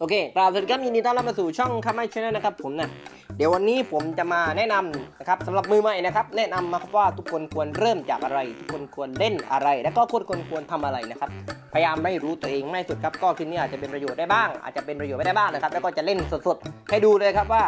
โอเคกราบสวัสดีครับยินดีต้อนรับมาสู่ช่องคัมไมชแนลนะครับผมนะเดี๋ยววันนี้ผมจะมาแนะนำนะครับสำหรับมือใหม่นะครับแนะนำมาครับว่าทุกคนควรเริ่มจากอะไร ทุกคนควรเล่นอะไร แล้วก็ควรควรควรทำอะไรนะครับพยายามไม่รู้ตัวเองไม่สุดครับก็คลิปนี้อาจจะเป็นประโยชน์ได้บ้าง อาจจะเป็นประโยชน์ไม่ได้บ้างนะครับ แล้วก็จะเล่นสดๆให้ดูเลยครับว่า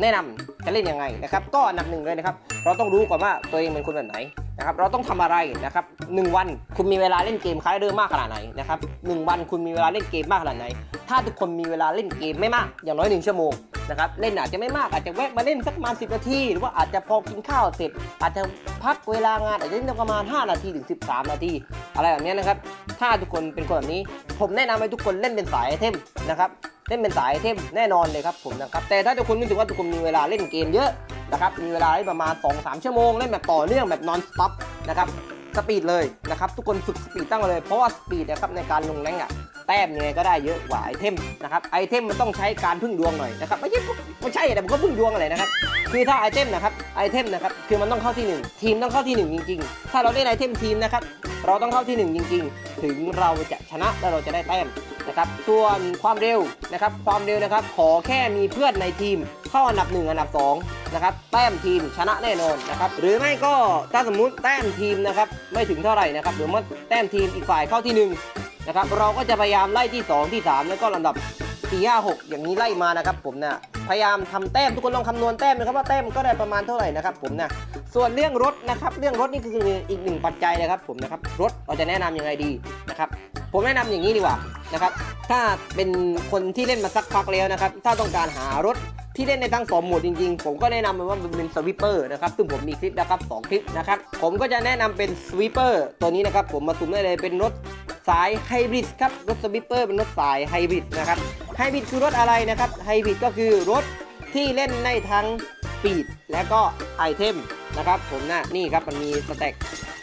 แนะนำจะเล่นยังไงนะครับก็อันดับหนึ่งเลยนะครับ เราต้องรู้ก่อนว่าตัวเองเป็นคนแบบไหน นะครับเราต้องทำอะไรนะครับหนึ่งวันคุณมีเวลาเล่นเกมคล้ายเดิมมากขนาดไหนนะครับหนึ่งวันคุณมีเวลาเล่นเกมมากขนาดไหน ถ้าทุกคนมีเวลาเล่นเกมไม่มากอย่างน้อยหนึ่งชั่วโมงนะครับเล่นอาจจะไม่มากอาจจะแวะมาเล่นสักประมาณ10นาทีหรือว่าอาจจะพอกินข้าวเสร็จ อาจจะพักเวลางานอาจจะเล่นประมาณ 5 นาทีถึง 13 นาที อะไรแบบนี้นะครับถ้าทุกคนเป็นคนแบบนี้ ผมแนะนำให้ทุกคนเล่นเป็นสายไอเทมนะครับเล่นเป็นสายไอเทมแน่นอนเลยครับผมนะครับแต่ถ้าทุกคนนึกถึงว่าทุกคนมีเวลาเล่นเกมเยอะ นะครับมีเวลาประมาณ 2-3 ชั่วโมงเล่นแบบต่อเนื่องแบบนอนสต็อปนะครับสปีดเลยนะครับทุกคนฝึกสปีดตั้งมาเลยเพราะว่าสปีดนะครับในการลงแรงอะแต้มยังไงก็ได้เยอะกว่าไอเทมนะครับไอเทมมันต้องใช้การพึ่งดวงหน่อยนะครับไม่ใช่ไม่ใช่แต่มันก็พึ่งดวงอะไรนะครับคือถ้าไอเทมนะครับไอเทมนะครับคือมันต้องเข้าที่หนึ่งทีมต้องเข้าที่หนึ่งจริง ๆ ถ้าเราเล่นไอเทมทีมนะครับเราต้องเข้าที่หนึ่งจริง ๆ ถึงเราจะชนะและเราจะได้แต้ม นะครับส่วนความเร็วนะครับความเร็วนะครับขอแค่มีเพื่อนในทีมเข้าอันดับหนึ่งอันดับสองนะครับแต้มทีมชนะแน่นอนนะครับหรือไม่ก็ถ้าสมมุติแต้มทีมนะครับไม่ถึงเท่าไหร่นะครับหรือว่าแต้มทีมอีกฝ่ายเข้าที่หนึ่งนะครับ เราก็จะพยายามไล่ที่ 2 ที่ 3 แล้วก็ลำดับ4 5 6 อย่างนี้ไล่มานะครับผมนะพยายามทำแต้มทุกคนลองคำนวณแต้มนะครับว่าแต้มก็ได้ประมาณเท่าไหร่นะครับผมนะส่วนเรื่องรถนะครับเรื่องรถนี่คืออีกหนึ่งปัจจัยนะครับผมนะครับรถเราจะแนะนำยังไงดีนะครับผมแนะนำอย่างนี้ดีกว่า นะครับ ถ้าเป็นคนที่เล่นมาสักพักแล้วนะครับ ถ้าต้องการหารถที่เล่นในทั้งสองโหมดจริงๆ ผมก็แนะนำไปว่ามันเป็นสวิปเปอร์นะครับ ซึ่งผมมีคลิปนะครับสองคลิปนะครับ ผมก็จะแนะนำเป็นสวิปเปอร์ตัวนี้นะครับ ผมมาสุ่มได้เลยเป็นรถสายไฮบริดครับ รถสวิปเปอร์เป็นรถสายไฮบริดนะครับ ไฮบริดคือรถอะไรนะครับ ไฮบริดก็คือรถที่เล่นในทั้ง ปีดและก็ไอเทมนะครับผมนะนี่ครับมันมีสแต็ก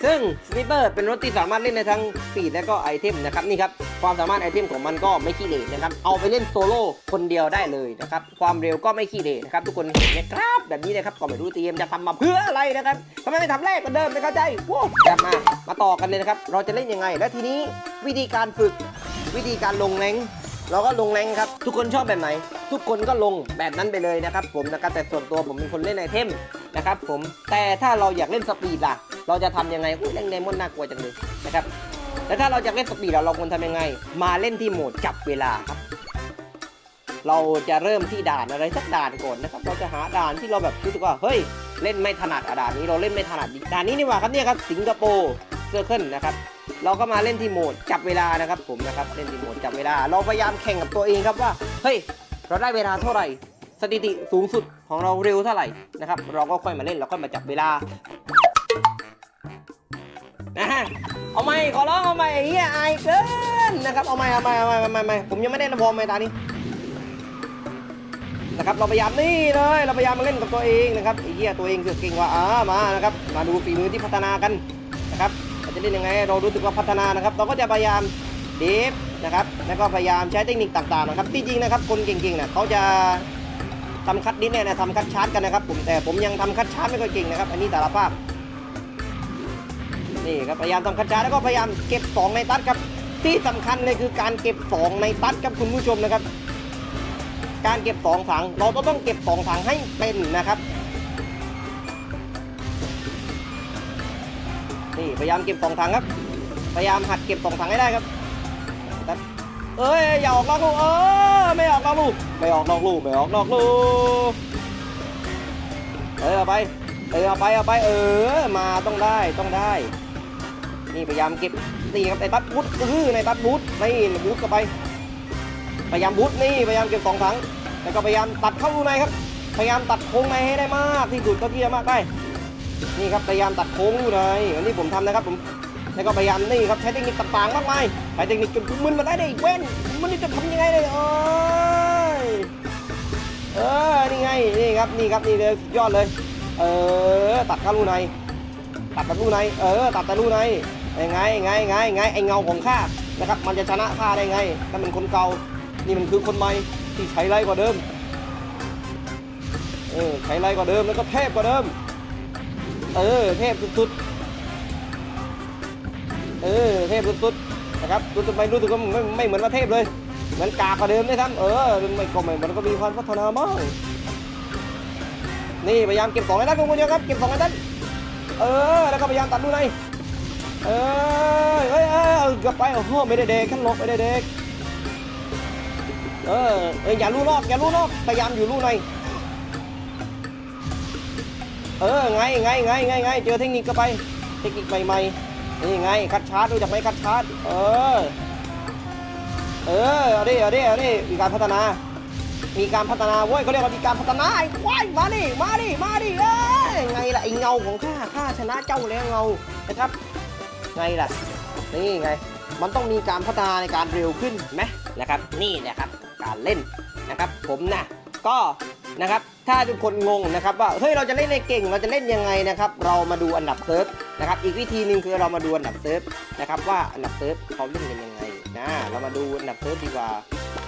ซึ่งสวิปเปอร์เป็นรถที่สามารถเล่นในทั้งปีดและก็ไอเทมนะครับนี่ครับความสามารถไอเทมของมันก็ไม่ขี้เหร่นะครับเอาไปเล่นโซโล่คนเดียวได้เลยนะครับความเร็วก็ไม่ขี้เหร่นะครับทุกคนเห็นไหมครับแบบนี้นะครับก็ไม่รู้เตรียมจะทำมาเพื่ออะไรนะครับทำไมไม่ทำแรกกว่าเดิมไม่เข้าใจโว้กลับมามาต่อกันเลยนะครับเราจะเล่นยังไง และทีนี้วิธีการฝึกวิธีการลงแรง เราก็ลงแรงครับ ทุกคนชอบแบบไหน ทุกคนก็ลงแบบนั้นไปเลยนะครับ ผมนะครับแต่ส่วนตัวผมเป็นคนเล่นไอเทมนะครับผมแต่ถ้าเราอยากเล่นสปีดล่ะ เราจะทำยังไงอุ้ยเล่นไดมอนด์น่ากลัวจังเลยนะครับแล้วถ้าเราอยากเล่นสปีดเราควรทำยังไง มาเล่นที่โหมดจับเวลาครับ เราจะเริ่มที่ด่านอะไรสักด่านก่อนนะครับ เราจะหาด่านที่เราแบบรู้สึกว่าเฮ้ยเล่นไม่ถนัดอะด่านนี้เราเล่นไม่ถนัดดิด่านนี้นี่หว่าครับเนี่ยครับสิงคโปร์เซอร์เคิลนะครับ เราก็มาเล่นที่โหมดจับเวลานะครับผมนะครับเล่นที่โหมดจับเวลา เราพยายามแข่งกับตัวเองครับว่าเฮ้ยเราได้เวลาเท่าไหร่ สถิติสูงสุดของเราเร็วเท่าไหร่นะครับเราก็ค่อยมาเล่นเราค่อยมาจับเวลานะฮะเอาไม่ขอร้องเอาไม่ไอ้เหี้ยอายเกินนะครับเอาไม่เอาไม่เอาไม่เอาไม่ไม่ผมยังไม่ได้นะพอไม่ตานี้นะครับเราพยายามนี่เลยเราพยายามมาเล่นกับตัวเองนะครับไอ้เหี้ยตัวเองเสือกเก่งกว่าอ่ามานะครับมาดูฝีมือที่พัฒนากัน เราจะเล่นยังไงเรารู้สึกว่าพัฒนานะครับ เราก็จะพยายามเดฟนะครับ แล้วก็พยายามใช้เทคนิคต่างๆนะครับ ที่จริงนะครับ คนเก่งๆเนี่ยเขาจะทำคัดดิสเนี่ยนะทำคัดชาร์จกันนะครับ ผมแต่ผมยังทำคัดชาร์จไม่ค่อยเก่งนะครับ อันนี้สารภาพนี่ครับพยายามทำคัดชาร์จแล้วก็พยายามเก็บสองในตัดครับ ที่สำคัญเลยคือการเก็บสองในตัดครับคุณผู้ชมนะครับ การเก็บสองถัง เราก็ต้องเก็บสองถังให้เป็นนะครับ นี่พยายามเก็บสองถังครับ พยายามหัดเก็บสองถังให้ได้ครับครับเอ้ยอย่าออกนอกลูกเออไม่ออกนอกลูกไม่ออกนอกลูกไม่ออกนอกลูกเออเอาไปเออเอาไปเอาไปเออมาต้องได้ต้องได้ นี่พยายามเก็บนี่ครับในตัดบูทเออในตัดบูทนี่บูทเข้าไป พยายามบูทนี่พยายามเก็บสองถังแล้วก็พยายามตัดเข้ารูในครับ พยายามตัดโค้งในให้ได้มากที่สุดเท่าที่จะมากได้ นี่ครับพยายามตัดโค้งรูในอันนี้ผมทำนะครับผมแล้วก็พยายามนี่ครับใช้เทคนิคต่างๆมากมายใช้เทคนิคจนมึนมาได้เลยเว้นมันนี่จะทำยังไงเลยโอ้ยเออนี่ไงนี่ครับนี่ครับนี่เลยสุดยอดเลย เออตัดเข้ารูในตัดแบบรูในเออตัดแต่รูในไงไงไงไงไอเงาของข้านะครับมันจะชนะข้าได้ไงถ้าเป็นคนเก่านี่มันคือคนใหม่ที่ใช้ไรกว่าเดิมเออใช้ไรกว่าเดิมแล้วก็เทพกว่าเดิม เออเทพสุดๆเออเทพสุดๆนะครับรู้สึกไม่รู้สึกว่าไม่ไม่เหมือนว่าเทพเลย เหมือนกากกว่าเดิมด้วยซ้ำเออไม่ก็ไม่มันก็มีความพัฒนาบ้างนี่พยายามเก็บสองไอ้นั่นคุณผู้ชมครับเก็บสองไอ้นั่นเออแล้วก็พยายามตัดดูในเออเอ้ยเออเกือบไปโอ้โหไม่ได้เด็กขั้นลบไม่ได้เด็กเออเอยอย่าลู่นอกอย่าลู่นอกพยายามอยู่ลู่ใน เออไงไงไงไงไงเจอเทคนิคก็ไป เทคนิคใหม่ๆนี่ไงคัดชาร์จดูจากไหมคัดชาร์จเออ เออเอาดิเอาดิเอาดิมีการพัฒนา มีการพัฒนาเว้ยเขาเรียกว่ามีการพัฒนาไอ้ควายมาดิมาดิมาดิเอ้ยไงล่ะไอ้เงาของข้าข้าชนะเจ้าแล้วเงานะครับไงล่ะนี่ไง มันต้องมีการพัฒนาในการเร็วขึ้นไหมนะครับ นี่นะครับการเล่นนะครับ ผมนะก็ นะครับถ้าทุกคนงงนะครับว่าเฮ้ยเราจะเล่นในเก่งเราจะเล่นยังไงนะครับเรามาดูอันดับเซิร์ฟนะครับอีกวิธีหนึ่งคือเรามาดูอันดับเซิร์ฟนะครับว่าอันดับเซิร์ฟเขาเล่นกันยังไงนะเรามาดูอันดับเซิร์ฟดีกว่า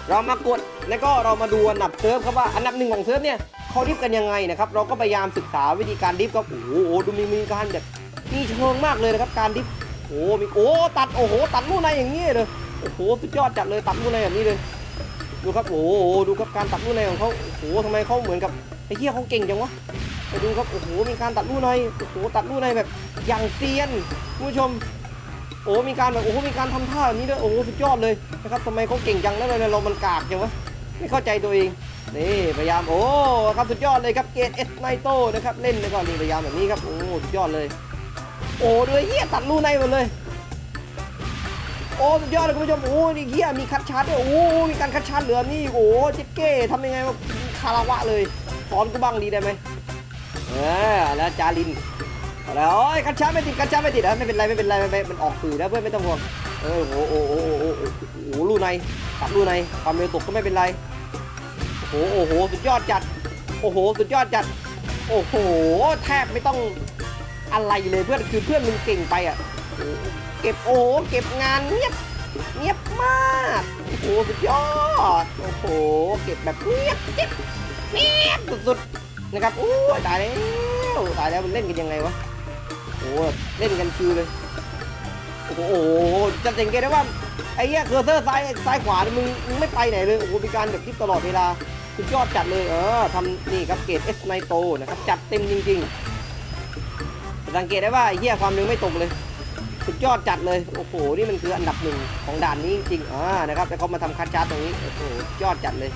เรามากดแล้วก็เรามาดูอันดับเซิร์ฟครับว่าอันดับหนึ่งของเซิร์ฟเนี่ยเขาดิฟกันยังไงนะครับเราก็พยายามศึกษาวิธีการดิฟก็โอ้โหดูมีมีการแบบมีเชิงมากเลยนะครับการดิฟโอ้โหมีโอ้ตัดโอ้โหตัดลู่ในอย่างนี้เลยโอ้โหสุดยอดจัดเลยตัดลู่ในแบบนี้เลย ดูครับโอ้โหดูครับการตัดลู่ในของเขาโอ้โหทำไมเขาเหมือนกับไอ้เหี้ยเขาเก่งจังวะไปดูครับโอ้โหมีการตัดลู่ในโอ้โหตัดลู่ในแบบอย่างเซียนคุณผู้ชมโอ้มีการแบบโอ้โหมีการทำท่าแบบนี้ด้วยโอ้โหสุดยอดเลยนะครับทำไมเขาเก่งจังแล้วเลยเรามันกากจังวะไม่เข้าใจตัวเองนี่พยายามโอ้ครับสุดยอดเลยครับเกตเอสไนโต้นะครับเล่นแล้วก็นี่พยายามแบบนี้ครับโอ้สุดยอดเลย โอ้ด้วยเฮียตัดรูในหมดเลย อ้สุดยอดเลยคุณผู้ชมโอ้นี่เฮียมีคัดชาร์จด้วยโอ้มีการคัดชาร์จเหลือนี่โอ้เจ๊เก้ทำยังไงวะคาราวะเลยสอนกูบ้างดีได้ไหมเออแล้วจารินแล้วโอ้ยกัญชาไม่ติดกัญชาไม่ติดนะไม่เป็นไรไม่เป็นไรไม่เป็นมันออกสื่อแล้วเพื่อนไม่ต้องห่วงเออโอ้โหโอ้โหโอ้โหโอ้โหโอ้โหรูในตัดรูในความเร็วตกก็ไม่เป็นไรโอ้โหโอ้โหสุดยอดจัดโอ้โหสุดยอดจัดโอ้โหแทบไม่ต้องอะไรเลยเพื่อนคือเพื่อนมึงเก่งไปอะ เก็บโอ้เก็บงานเงียบเงียบมากโอ้โหสุดยอดโอ้โหเก็บแบบเงียบเงียบเงียบสุดๆนะครับโอ้ตายแล้วตายแล้วมันเล่นกันยังไงวะโอ้เล่นกันชิวเลยโอ้โหจะสังเกตได้ว่าไอ้เหี้ยเคอร์เซอร์ซ้ายซ้ายขวาเนี่ยมึงมึงไม่ไปไหนเลยโอ้โหมีการแบบทิปตลอดเวลาสุดยอดจัดเลยเออทำนี่ครับเกรดเอสไนโตนะครับจัดเต็มจริง ๆ สังเกตได้ว่าไอ้เหี้ยความเร็วไม่ตกเลย สุดยอดจัดเลย โอ้โห นี่มันคืออันดับหนึ่งของด่านนี้จริงอ่านะครับแล้วเขามาทำคัดชาร์ตตรงนี้โอ้โหยอดจัดเลย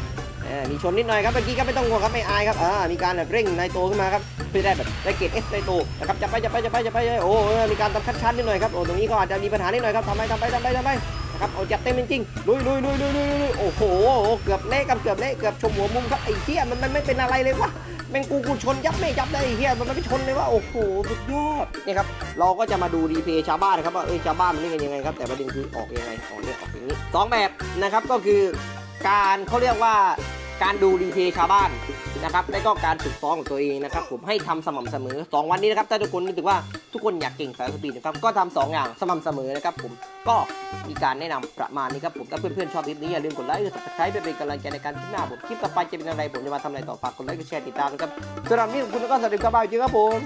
เออมีชนนิดหน่อยครับเมื่อกี้ก็ไม่ต้องห่วงครับไม่อายครับอ่ามีการแบบเร่งในโตขึ้นมาครับเพื่อได้แบบได้เกรดเอสในโตนะครับจะไปจะไปจะไปจะไปโอ้มีการทำคัดชาร์จนิดหน่อยครับโอ้ตรงนี้ก็อาจจะมีปัญหานิดหน่อยครับทำไปทำไปทำไปทำไป นะครับเอาจัดเต็มจริงๆลุยลุยลุยลุยลุยลุยโอ้โห เกือบเละครับเกือบเละเกือบชมหัวมุมครับไอ้เหี้ยมันมันไม่เป็นอะไรเลยวะแม่งกูกูชนยับไม่ยับได้ไอ้เหี้ยมันไม่ชนเลยว่าโอ้โหสุดยอดนี่ครับเราก็จะมาดูรีเพย์ชาวบ้านนะครับว่าเอ้ยชาวบ้านมันเล่นกันยังไงครับแต่ประเด็นคือออกยังไงออกเนี่ยออกอย่างนี้สองแบบนะครับก็คือการเขาเรียกว่าการดูรีเพย์ชาวบ้านนะครับและก็การฝึกซ้อมของตัวเองนะครับผมให้ทำสม่ำเสมอ 2 วันนี้นะครับถ้าทุกคนรู้สึกว่าทุกคนอยากเก่งสายสปีดนะครับก็ทำสองอย่างสม่ำเสมอนะครับผม ก็มีการแนะนำประมาณนี้ครับผมถ้าเพื่อนๆชอบคลิปนี้อย่าลืมกดไลค์กดติดตามไปเพื่อเป็นกำลังใจในการที่หน้าผมคลิปต่อไปจะเป็นอะไรผมจะมาทำอะไรต่อฝากกดไลค์กดแชร์ติดตามนะครับสำหรับนี้ขอบคุณแล้วก็สวัสดีครับบ๊ายบายจริงครับผม